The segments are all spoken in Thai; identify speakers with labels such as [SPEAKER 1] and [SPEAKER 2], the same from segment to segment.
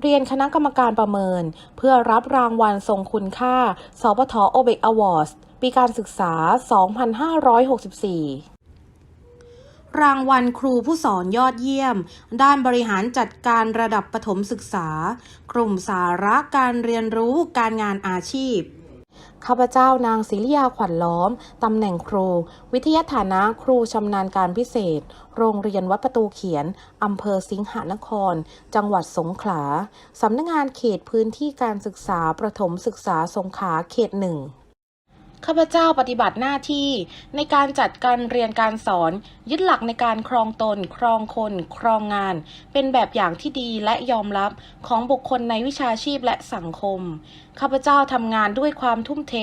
[SPEAKER 1] เรียนคณะกรรมการประเมิน เพื่อรับรางวัลทรงคุณค่า สปทโอเบกอวอร์สปีการศึกษา 2564รางวัลครูผู้สอนยอดเยี่ยม ด้านบริหารจัดการระดับปฐมศึกษา กลุ่มสาระการเรียนรู้การงานอาชีพ ข้าพเจ้านางศิริยาขวัญล้อม ตำแหน่งครู วิทยาฐานะครูชำนาญการพิเศษ โรงเรียนวัดประตูเขียน อำเภอสิงหนคร จังหวัดสงขลา สำนักงานเขตพื้นที่การศึกษาประถมศึกษาสงขลาเขตหนึ่ง ข้าพเจ้าปฏิบัติหน้าที่ในการจัดการเรียนการสอน ยึดหลักในการครองตน ครองคน ครองงาน เป็นแบบอย่างที่ดีและยอมรับของบุคคลในวิชาชีพและสังคม ข้าพเจ้าทำงานด้วยความทุ่มเท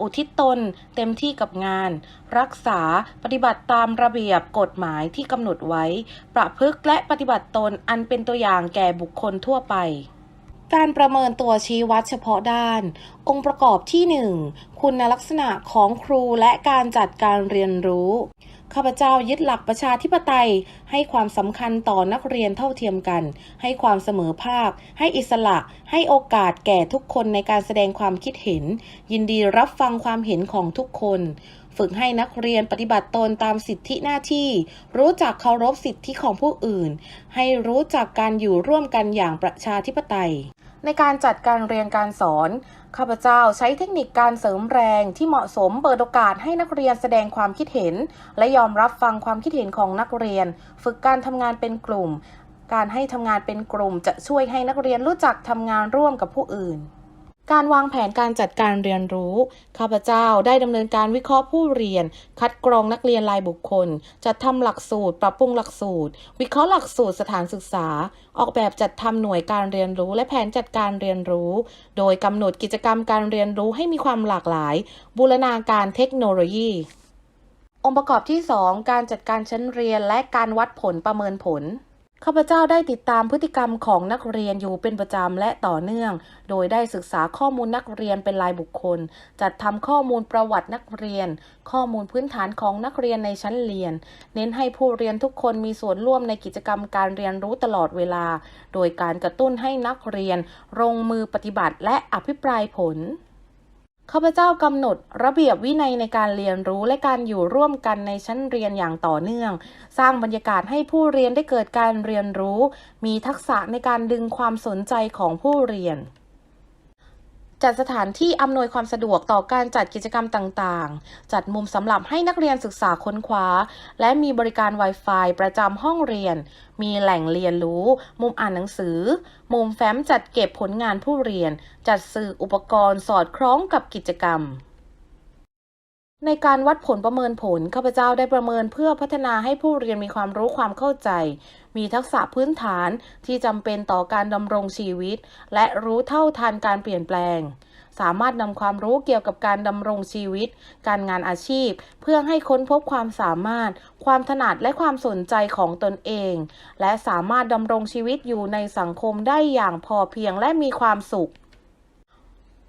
[SPEAKER 1] อุทิศตน เต็มที่กับงาน รักษาปฏิบัติตามระเบียบกฎหมายที่กำหนดไว้ ประพฤกและปฏิบัติตนอันเป็นตัวอย่างแก่บุคคลทั่วไป การประเมินตัวชี้วัดเฉพาะด้าน องค์ประกอบที่ 1 คุณลักษณะของครูและการจัดการเรียนรู้ ข้าพเจ้ายึดหลักประชาธิปไตย ให้ความสำคัญต่อนักเรียนเท่าเทียมกัน ให้ความเสมอภาค ให้อิสระ ให้โอกาสแก่ทุกคนในการแสดงความคิดเห็น ยินดีรับฟังความเห็นของทุกคน ฝึกให้นักเรียนปฏิบัติตนตามสิทธิหน้าที่ รู้จักเคารพสิทธิของผู้อื่น ให้รู้จักการอยู่ร่วมกันอย่างประชาธิปไตย ในการจัดการเรียนการสอน ข้าพเจ้าใช้เทคนิคการเสริมแรงที่เหมาะสมเปิดโอกาสให้นักเรียนแสดงความคิดเห็น และยอมรับฟังความคิดเห็นของนักเรียน ฝึกการทำงานเป็นกลุ่ม การให้ทำงานเป็นกลุ่มจะช่วยให้นักเรียนรู้จักทำงานร่วมกับผู้อื่น การวางแผนการจัดการเรียนรู้ ข้าพเจ้าได้ดำเนินการวิเคราะห์ผู้เรียน คัดกรองนักเรียนรายบุคคล จัดทำหลักสูตร ปรับปรุงหลักสูตร วิเคราะห์หลักสูตรสถานศึกษา ออกแบบจัดทำหน่วยการเรียนรู้ และแผนจัดการเรียนรู้ โดยกำหนดกิจกรรมการเรียนรู้ให้มีความหลากหลาย บูรณาการเทคโนโลยี องค์ประกอบที่ 2 การจัดการชั้นเรียนและการวัดผลประเมินผล ข้าพเจ้าได้ติดตามพฤติกรรมของนักเรียนอยู่เป็นประจำและต่อเนื่อง โดยได้ศึกษาข้อมูลนักเรียนเป็นรายบุคคล จัดทำข้อมูลประวัตินักเรียน ข้อมูลพื้นฐานของนักเรียนในชั้นเรียน เน้นให้ผู้เรียนทุกคนมีส่วนร่วมในกิจกรรมการเรียนรู้ตลอดเวลา โดยการกระตุ้นให้นักเรียนลงมือปฏิบัติและอภิปรายผล ข้าพเจ้ากำหนดระเบียบวินัยในการเรียนรู้และการอยู่ร่วมกันในชั้นเรียนอย่างต่อเนื่อง สร้างบรรยากาศให้ผู้เรียนได้เกิดการเรียนรู้ มีทักษะในการดึงความสนใจของผู้เรียน จัดสถานที่อำนวยความสะดวกต่อการจัดกิจกรรมต่างๆ จัดมุมสำหรับให้นักเรียนศึกษาค้นคว้า และมีบริการ Wi-Fi ประจำห้องเรียน มีแหล่งเรียนรู้ มุมอ่านหนังสือ มุมแฟ้มจัดเก็บผลงานผู้เรียน จัดสื่ออุปกรณ์สอดคล้องกับกิจกรรม ในการวัดผลประเมินผล ข้าพเจ้าได้ประเมินเพื่อพัฒนาให้ผู้เรียนมีความรู้ความเข้าใจ มีทักษะพื้นฐานที่จำเป็นต่อการดำรงชีวิต และรู้เท่าทันการเปลี่ยนแปลง สามารถนำความรู้เกี่ยวกับการดำรงชีวิต การงานอาชีพ เพื่อให้ค้นพบความสามารถ ความถนัดและความสนใจของตนเอง และสามารถดำรงชีวิตอยู่ในสังคมได้อย่างพอเพียงและมีความสุข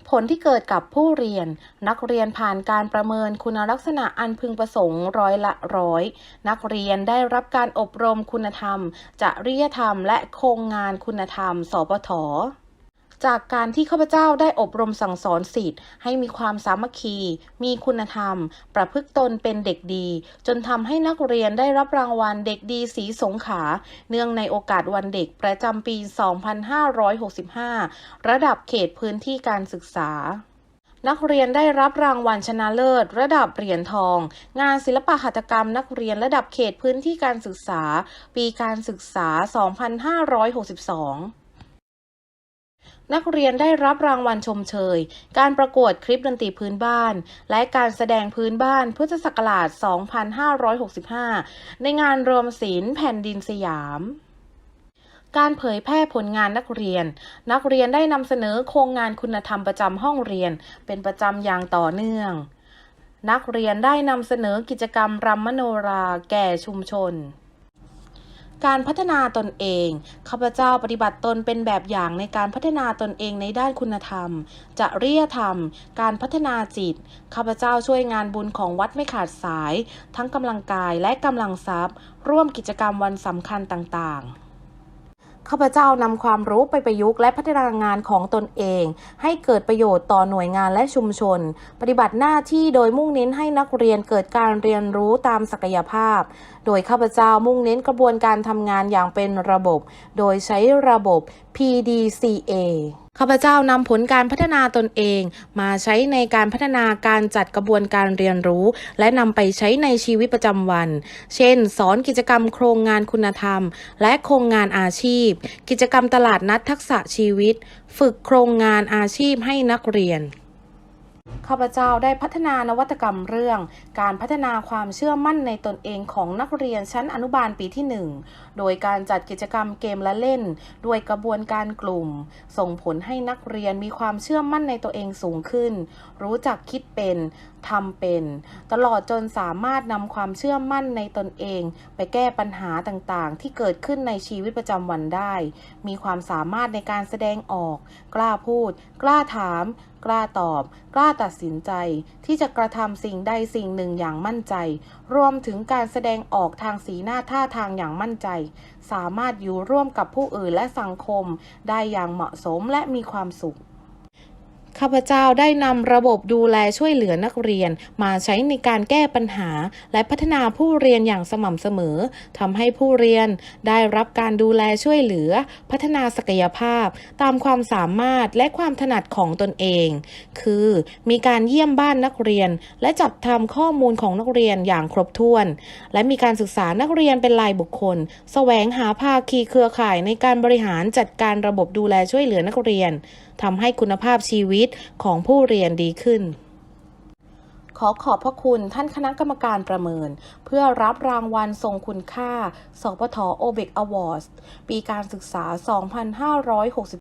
[SPEAKER 1] ผลที่เกิดกับผู้เรียน นักเรียนผ่านการประเมินคุณลักษณะอันพึงประสงค์ร้อยละร้อย นักเรียนได้รับการอบรมคุณธรรม จริยธรรม และโครงงานคุณธรรม สปท จากการที่ข้าพเจ้าได้อบรมสั่งสอนสิทธิ์ให้มีความสามัคคี มีคุณธรรม ประพฤติตนเป็นเด็กดี จนทำให้นักเรียนได้รับรางวัลเด็กดีสีสงขา เนื่องในโอกาสวันเด็กประจำปี 2565 ระดับเขตพื้นที่การศึกษานักเรียนได้รับรางวัลชนะเลิศ ระดับเหรียญทอง งานศิลปหัตถกรรมนักเรียนระดับเขตพื้นที่การศึกษา ปีการศึกษา 2562 นักเรียนได้รับรางวัลชมเชย การประกวดคลิปดนตรีพื้นบ้าน และการแสดงพื้นบ้านพุทธศักราช 2565 ในงานรวมศิลป์แผ่นดินสยามการเผยแพร่ผลงานนักเรียน นักเรียนได้นำเสนอโครงงานคุณธรรมประจำห้องเรียน เป็นประจำอย่างต่อเนื่อง นักเรียนได้นำเสนอกิจกรรมรำมโนราแก่ชุมชน การพัฒนาตนเอง ข้าพเจ้าปฏิบัติตนเป็นแบบอย่างในการพัฒนาตนเองในด้านคุณธรรม จริยธรรม การพัฒนาจิต ข้าพเจ้าช่วยงานบุญของวัดไม่ขาดสาย ทั้งกำลังกายและกำลังทรัพย์ ร่วมกิจกรรมวันสำคัญต่างๆ ข้าพเจ้านำความรู้ไปประยุกต์และพัฒนางานของตนเอง ให้เกิดประโยชน์ต่อหน่วยงานและชุมชน ปฏิบัติหน้าที่โดยมุ่งเน้นให้นักเรียนเกิดการเรียนรู้ตามศักยภาพ โดยข้าพเจ้ามุ่งเน้นกระบวนการทำงานอย่างเป็นระบบ โดยใช้ระบบ PDCA ข้าพเจ้านำผลการพัฒนาตนเอง มาใช้ในการพัฒนาการจัดกระบวนการเรียนรู้ และนำไปใช้ในชีวิตประจำวัน เช่น สอนกิจกรรมโครงงานคุณธรรม และโครงงานอาชีพ กิจกรรมตลาดนัดทักษะชีวิต ฝึกโครงงานอาชีพให้นักเรียน ข้าพเจ้าได้พัฒนานวัตกรรมเรื่อง การพัฒนาความเชื่อมั่นในตนเองของนักเรียนชั้นอนุบาลปีที่ 1 โดยการจัดกิจกรรมเกมและเล่น ด้วยกระบวนการกลุ่ม ส่งผลให้นักเรียนมีความเชื่อมั่นในตัวเองสูงขึ้น รู้จักคิดเป็นทำเป็น ตลอดจนสามารถนำความเชื่อมั่นในตนเอง ไปแก้ปัญหาต่างๆ ที่เกิดขึ้นในชีวิตประจำวันได้ มีความสามารถในการแสดงออก กล้าพูด กล้าถามกล้าตอบ กล้าตัดสินใจ ที่จะกระทำสิ่งใดสิ่งหนึ่งอย่างมั่นใจ รวมถึงการแสดงออกทางสีหน้าท่าทางอย่างมั่นใจ สามารถอยู่ร่วมกับผู้อื่นและสังคม ได้อย่างเหมาะสมและมีความสุข ข้าพเจ้าได้นำระบบดูแลช่วยเหลือนักเรียน มาใช้ในการแก้ปัญหา และพัฒนาผู้เรียนอย่างสม่ำเสมอทำให้ผู้เรียนได้รับการดูแลช่วยเหลือ พัฒนาศักยภาพ ตามความสามารถและความถนัดของตนเอง คือ มีการเยี่ยมบ้านนักเรียน และจัดทำข้อมูลของนักเรียนอย่างครบถ้วน และมีการศึกษานักเรียนเป็นรายบุคคล แสวงหาภาคีเครือข่ายในการบริหารจัดการระบบดูแลช่วยเหลือนักเรียน ทำให้คุณภาพชีวิตของผู้เรียนดีขึ้นขอขอบพระคุณท่านคณะกรรมการประเมิน เพื่อรับรางวัลทรงคุณค่า สพทโอเบกอวอร์ดปีการศึกษา 2560